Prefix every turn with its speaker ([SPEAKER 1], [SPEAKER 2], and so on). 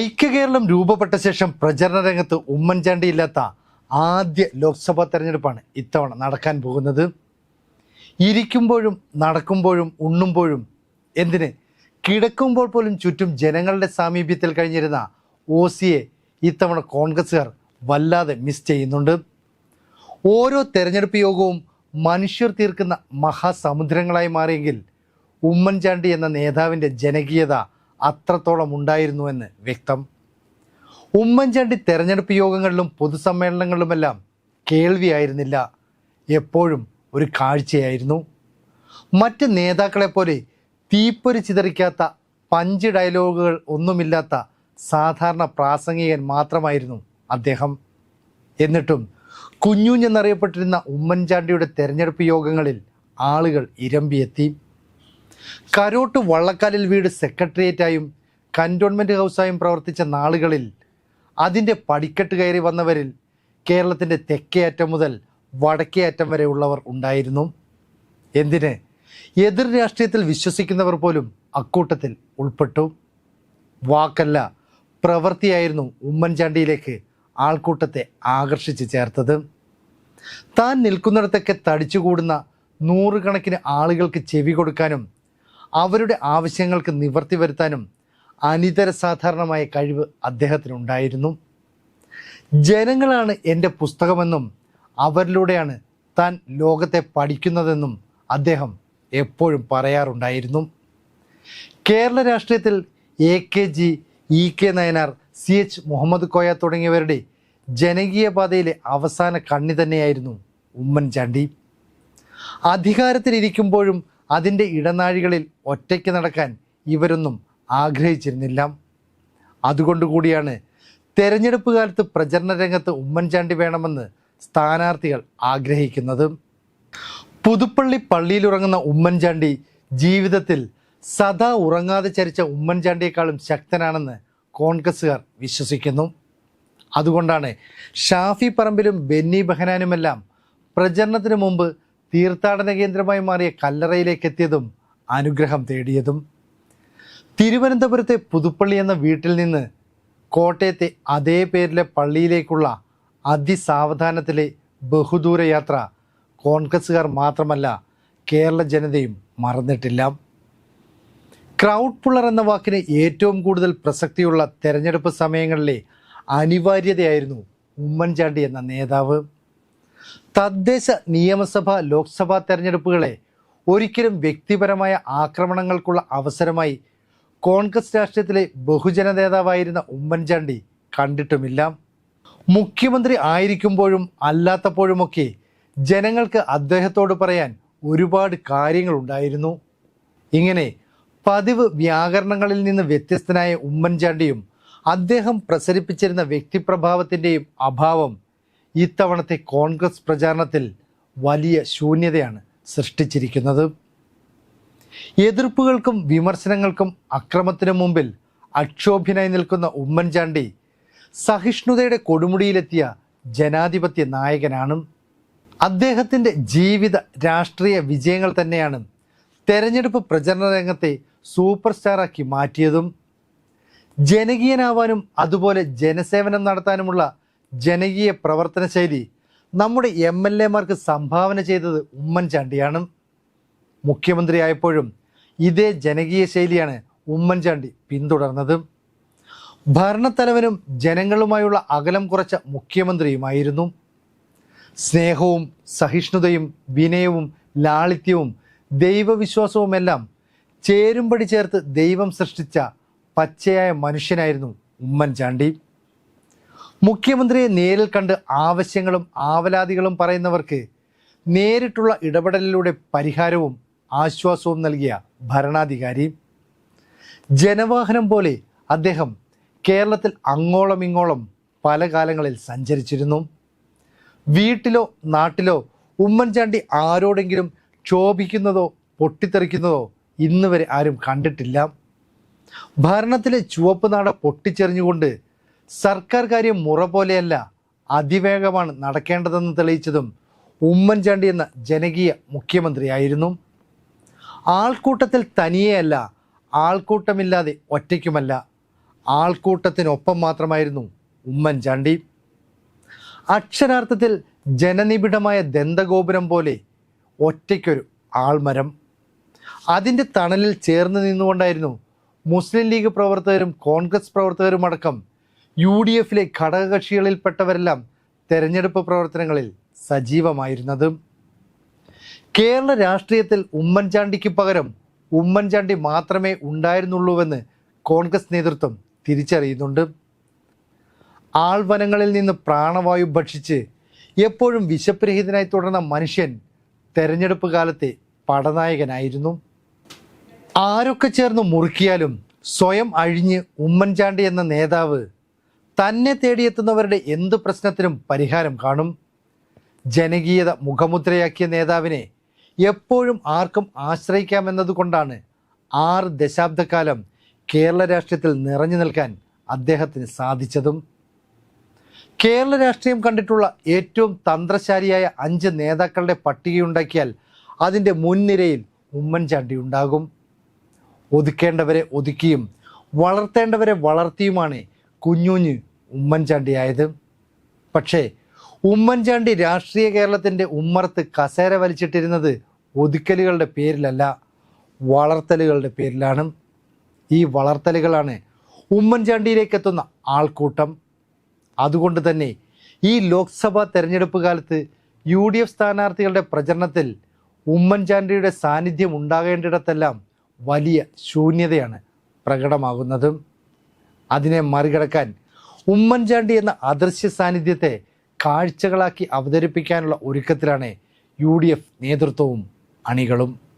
[SPEAKER 1] ഐക്യകേരളം രൂപപ്പെട്ട ശേഷം പ്രചരണ രംഗത്ത് ഉമ്മൻചാണ്ടി ഇല്ലാത്ത ആദ്യ ലോക്സഭാ തെരഞ്ഞെടുപ്പാണ് ഇത്തവണ നടക്കാൻ പോകുന്നത്. ഇരിക്കുമ്പോഴും നടക്കുമ്പോഴും ഉണ്ണുമ്പോഴും എന്തിന്? കിടക്കുമ്പോൾ പോലും ചുറ്റും ജനങ്ങളുടെ സാമീപ്യത്തിൽ കഴിഞ്ഞിരുന്ന ഒ സിയെ ഇത്തവണ കോൺഗ്രസ്സുകാർ വല്ലാതെ മിസ് ചെയ്യുന്നുണ്ട്. ഓരോ തെരഞ്ഞെടുപ്പ് യോഗവും മനുഷ്യർ തീർക്കുന്ന മഹാസമുദ്രങ്ങളായി മാറിയെങ്കിൽ ഉമ്മൻചാണ്ടി എന്ന നേതാവിന്റെ ജനകീയത അത്രത്തോളം ഉണ്ടായിരുന്നുവെന്ന് വ്യക്തം. ഉമ്മൻചാണ്ടി തെരഞ്ഞെടുപ്പ് യോഗങ്ങളിലും പൊതുസമ്മേളനങ്ങളിലുമെല്ലാം കേൾവിയായിരുന്നില്ല. എപ്പോഴും ഒരു കാഴ്ചയായിരുന്നു. മറ്റ് നേതാക്കളെപ്പോലെ തീപ്പൊരി ചിതറിക്കാത്ത പഞ്ച് ഡയലോഗുകൾ ഒന്നുമില്ലാത്ത സാധാരണ പ്രാസംഗികൻ മാത്രമായിരുന്നു അദ്ദേഹം. എന്നിട്ടും കുഞ്ഞുഞ്ഞെന്നറിയപ്പെട്ടിരുന്ന ഉമ്മൻചാണ്ടിയുടെ തെരഞ്ഞെടുപ്പ് യോഗങ്ങളിൽ ആളുകൾ ഇരമ്പിയെത്തി. കരോട്ട് വള്ളക്കാലിൽ വീട് സെക്രട്ടേറിയറ്റായും കന്റോൺമെന്റ് ഹൗസായും പ്രവർത്തിച്ച നാളുകളിൽ അതിന്റെ പടിക്കെട്ട് കയറി വന്നവരിൽ കേരളത്തിന്റെ തെക്കേയറ്റം മുതൽ വടക്കേയറ്റം വരെ ഉള്ളവർ ഉണ്ടായിരുന്നു. എന്തിന്? എതിർ രാഷ്ട്രീയത്തിൽ വിശ്വസിക്കുന്നവർ പോലും അക്കൂട്ടത്തിൽ ഉൾപ്പെട്ടു. വാക്കല്ല പ്രവൃത്തിയായിരുന്നു ഉമ്മൻചാണ്ടിയിലേക്ക് ആൾക്കൂട്ടത്തെ ആകർഷിച്ച് ചേർത്തത്. താൻ നിൽക്കുന്നിടത്തൊക്കെ തടിച്ചുകൂടുന്ന നൂറുകണക്കിന് ആളുകൾക്ക് ചെവി കൊടുക്കാനും അവരുടെ ആവശ്യങ്ങൾക്ക് നിവർത്തി വരുത്താനും അനിതര സാധാരണമായ കഴിവ് അദ്ദേഹത്തിനുണ്ടായിരുന്നു. ജനങ്ങളാണ് എന്റെ പുസ്തകമെന്നും അവരിലൂടെയാണ് താൻ ലോകത്തെ പഠിക്കുന്നതെന്നും അദ്ദേഹം എപ്പോഴും പറയാറുണ്ടായിരുന്നു. കേരള രാഷ്ട്രീയത്തിൽ A K G E K Nayanar C H Muhammad Koya തുടങ്ങിയവരുടെ ജനകീയ പാതയിലെ അവസാന കണ്ണി തന്നെയായിരുന്നു ഉമ്മൻചാണ്ടി. അധികാരത്തിലിരിക്കുമ്പോഴും അതിന്റെ ഇടനാഴികളിൽ ഒറ്റയ്ക്ക് നടക്കാൻ ഇവരൊന്നും ആഗ്രഹിച്ചിരുന്നില്ല. അതുകൊണ്ടുകൂടിയാണ് തെരഞ്ഞെടുപ്പ് കാലത്ത് പ്രചരണ രംഗത്ത് ഉമ്മൻചാണ്ടി വേണമെന്ന് സ്ഥാനാർത്ഥികൾ ആഗ്രഹിക്കുന്നത്. പുതുപ്പള്ളി പള്ളിയിലുറങ്ങുന്ന ഉമ്മൻചാണ്ടി ജീവിതത്തിൽ സദാ ഉറങ്ങാതെ ചരിച്ച ഉമ്മൻചാണ്ടിയെക്കാളും ശക്തനാണെന്ന് കോൺഗ്രസ്സുകാർ വിശ്വസിക്കുന്നു. അതുകൊണ്ടാണ് ഷാഫി പറമ്പിലും ബെന്നി ബെഹനാനുമെല്ലാം പ്രചരണത്തിന് മുമ്പ് തീർത്ഥാടന കേന്ദ്രമായി മാറിയ കല്ലറയിലേക്ക് എത്തിയതും അനുഗ്രഹം തേടിയതും. തിരുവനന്തപുരത്തെ പുതുപ്പള്ളി എന്ന വീട്ടിൽ നിന്ന് കോട്ടയത്തെ അതേ പേരിലെ പള്ളിയിലേക്കുള്ള അതിസാവധാനത്തിലെ ബഹുദൂര യാത്ര കോൺഗ്രസ്സുകാർ മാത്രമല്ല കേരള ജനതയും മറന്നിട്ടില്ല. ക്രൗഡ് പുള്ളർ എന്ന വാക്കിന് ഏറ്റവും കൂടുതൽ പ്രസക്തിയുള്ള തെരഞ്ഞെടുപ്പ് സമയങ്ങളിലെ അനിവാര്യതയായിരുന്നു ഉമ്മൻചാണ്ടി എന്ന നേതാവ്. തദ്ദേശ നിയമസഭ ലോക്സഭാ തെരഞ്ഞെടുപ്പുകളെ ഒരിക്കലും വ്യക്തിപരമായ ആക്രമണങ്ങൾക്കുള്ള അവസരമായി കോൺഗ്രസ് രാഷ്ട്രീയത്തിലെ ബഹുജന നേതാവായിരുന്ന ഉമ്മൻചാണ്ടി കണ്ടിട്ടുമില്ല. മുഖ്യമന്ത്രി ആയിരിക്കുമ്പോഴും അല്ലാത്തപ്പോഴുമൊക്കെ ജനങ്ങൾക്ക് അദ്ദേഹത്തോട് പറയാൻ ഒരുപാട് കാര്യങ്ങളുണ്ടായിരുന്നു. ഇങ്ങനെ പതിവ് വ്യാകരണങ്ങളിൽ നിന്ന് വ്യത്യസ്തനായ ഉമ്മൻചാണ്ടിയും അദ്ദേഹം പ്രസരിപ്പിച്ചിരുന്ന വ്യക്തിപ്രഭാവത്തിന്റെയും അഭാവം ഇത്തവണത്തെ കോൺഗ്രസ് പ്രചാരണത്തിൽ വലിയ ശൂന്യതയാണ് സൃഷ്ടിച്ചിരിക്കുന്നത്. എതിർപ്പുകൾക്കും വിമർശനങ്ങൾക്കും അക്രമത്തിനു മുമ്പിൽ അക്ഷോഭ്യനായി നിൽക്കുന്ന ഉമ്മൻചാണ്ടി സഹിഷ്ണുതയുടെ കൊടുമുടിയിലെത്തിയ ജനാധിപത്യ നായകനാണ്. അദ്ദേഹത്തിന്റെ ജീവിത രാഷ്ട്രീയ വിജയങ്ങൾ തന്നെയാണ് തെരഞ്ഞെടുപ്പ് പ്രചരണ രംഗത്തെ സൂപ്പർ സ്റ്റാറാക്കി മാറ്റിയതും. ജനകീയനാവാനും അതുപോലെ ജനസേവനം നടത്താനുമുള്ള ജനകീയ പ്രവർത്തന ശൈലി. നമ്മുടെ എം എൽ എമാർക്ക് സംഭാവന ചെയ്തത് ഉമ്മൻചാണ്ടിയാണ്. മുഖ്യമന്ത്രിയായപ്പോഴും ഇതേ ജനകീയ ശൈലിയാണ് ഉമ്മൻചാണ്ടി പിന്തുടർന്നത്. ഭരണത്തലവനും ജനങ്ങളുമായുള്ള അകലം കുറച്ച മുഖ്യമന്ത്രിയുമായിരുന്നു. സ്നേഹവും സഹിഷ്ണുതയും വിനയവും ലാളിത്യവും ദൈവവിശ്വാസവുമെല്ലാം ചേരുംപടി ചേർത്ത് ദൈവം സൃഷ്ടിച്ച പച്ചയായ മനുഷ്യനായിരുന്നു ഉമ്മൻചാണ്ടി. മുഖ്യമന്ത്രിയെ നേരിൽ കണ്ട് ആവശ്യങ്ങളും ആവലാതികളും പറയുന്നവർക്ക് നേരിട്ടുള്ള ഇടപെടലിലൂടെ പരിഹാരവും ആശ്വാസവും നൽകിയ ഭരണാധികാരി. ജനവാഹനം പോലെ അദ്ദേഹം കേരളത്തിൽ അങ്ങോളം ഇങ്ങോളം പല കാലങ്ങളിൽ സഞ്ചരിച്ചിരുന്നു. വീട്ടിലോ നാട്ടിലോ ഉമ്മൻചാണ്ടി ആരോടെങ്കിലും ക്ഷോഭിക്കുന്നതോ പൊട്ടിത്തെറിക്കുന്നതോ ഇന്ന് വരെ ആരും കണ്ടിട്ടില്ല. ഭരണത്തിലെ ചുവപ്പ് നാട പൊട്ടിച്ചെറിഞ്ഞുകൊണ്ട് സർക്കാർ കാര്യം മുറ പോലെയല്ല അതിവേഗമാണ് നടക്കേണ്ടതെന്ന് തെളിയിച്ചതും ഉമ്മൻചാണ്ടി എന്ന ജനകീയ മുഖ്യമന്ത്രിയായിരുന്നു. ആൾക്കൂട്ടത്തിൽ തനിയെയല്ല ആൾക്കൂട്ടമില്ലാതെ ഒറ്റയ്ക്കുമല്ല ആൾക്കൂട്ടത്തിനൊപ്പം മാത്രമായിരുന്നു ഉമ്മൻചാണ്ടി. അക്ഷരാർത്ഥത്തിൽ ജനനിബിഡമായ ദന്തഗോപുരം പോലെ ഒറ്റയ്ക്കൊരു ആൾമരം. അതിന്റെ തണലിൽ ചേർന്ന് നിന്നുകൊണ്ടായിരുന്നു മുസ്ലിം ലീഗ് പ്രവർത്തകരും കോൺഗ്രസ് പ്രവർത്തകരും അടക്കം യു ഡി എഫിലെ ഘടകകക്ഷികളിൽപ്പെട്ടവരെല്ലാം തെരഞ്ഞെടുപ്പ് പ്രവർത്തനങ്ങളിൽ സജീവമായിരുന്നത്. കേരള രാഷ്ട്രീയത്തിൽ ഉമ്മൻചാണ്ടിക്ക് പകരം ഉമ്മൻചാണ്ടി മാത്രമേ ഉണ്ടായിരുന്നുള്ളൂവെന്ന് കോൺഗ്രസ് നേതൃത്വം തിരിച്ചറിയുന്നുണ്ട്. ആൾവനങ്ങളിൽ നിന്ന് പ്രാണവായു ഭക്ഷിച്ച് എപ്പോഴും വിശപ്പുരഹിതനായി തുടർന്ന മനുഷ്യൻ തെരഞ്ഞെടുപ്പ് കാലത്തെ പടനായകനായിരുന്നു. ആരൊക്കെ ചേർന്ന് മുറുക്കിയാലും സ്വയം അഴിഞ്ഞ് ഉമ്മൻചാണ്ടി എന്ന നേതാവ് തന്നെ തേടിയെത്തുന്നവരുടെ എന്ത് പ്രശ്നത്തിനും പരിഹാരം കാണും. ജനകീയത മുഖമുദ്രയാക്കിയ നേതാവിനെ എപ്പോഴും ആർക്കും ആശ്രയിക്കാമെന്നതുകൊണ്ടാണ് ആറ് ദശാബ്ദക്കാലം കേരള രാഷ്ട്രീയത്തിൽ നിറഞ്ഞു നിൽക്കാൻ അദ്ദേഹത്തിന് സാധിച്ചതും. കേരള രാഷ്ട്രീയം കണ്ടിട്ടുള്ള ഏറ്റവും തന്ത്രശാലിയായ അഞ്ച് നേതാക്കളുടെ പട്ടികയുണ്ടാക്കിയാൽ അതിന്റെ മുൻനിരയിൽ ഉമ്മൻചാണ്ടി ഉണ്ടാകും. ഒതുക്കേണ്ടവരെ ഒതുക്കിയും വളർത്തേണ്ടവരെ വളർത്തിയുമാണ് കുഞ്ഞുഞ്ഞ് ഉമ്മൻചാണ്ടിയായത്. പക്ഷേ ഉമ്മൻചാണ്ടി രാഷ്ട്രീയ കേരളത്തിന്റെ ഉമ്മറത്ത് കസേര വലിച്ചിട്ടിരുന്നത് ഒതുക്കലുകളുടെ പേരിലല്ല വളർത്തലുകളുടെ പേരിലാണ്. ഈ വളർത്തലുകളാണ് ഉമ്മൻചാണ്ടിയിലേക്ക് എത്തുന്ന ആൾക്കൂട്ടം. അതുകൊണ്ട് തന്നെ ഈ ലോക്സഭാ തെരഞ്ഞെടുപ്പ് കാലത്ത് യു ഡി എഫ് സ്ഥാനാർത്ഥികളുടെ പ്രചരണത്തിൽ ഉമ്മൻചാണ്ടിയുടെ സാന്നിധ്യം ഉണ്ടാകേണ്ടിടത്തെല്ലാം വലിയ ശൂന്യതയാണ് പ്രകടമാകുന്നതും. അതിനെ മറികടക്കാൻ ഉമ്മൻചാണ്ടി എന്ന അദൃശ്യ സാന്നിധ്യത്തെ കാഴ്ചകളാക്കി അവതരിപ്പിക്കാനുള്ള ഒരുക്കത്തിലാണ് യു നേതൃത്വവും അണികളും.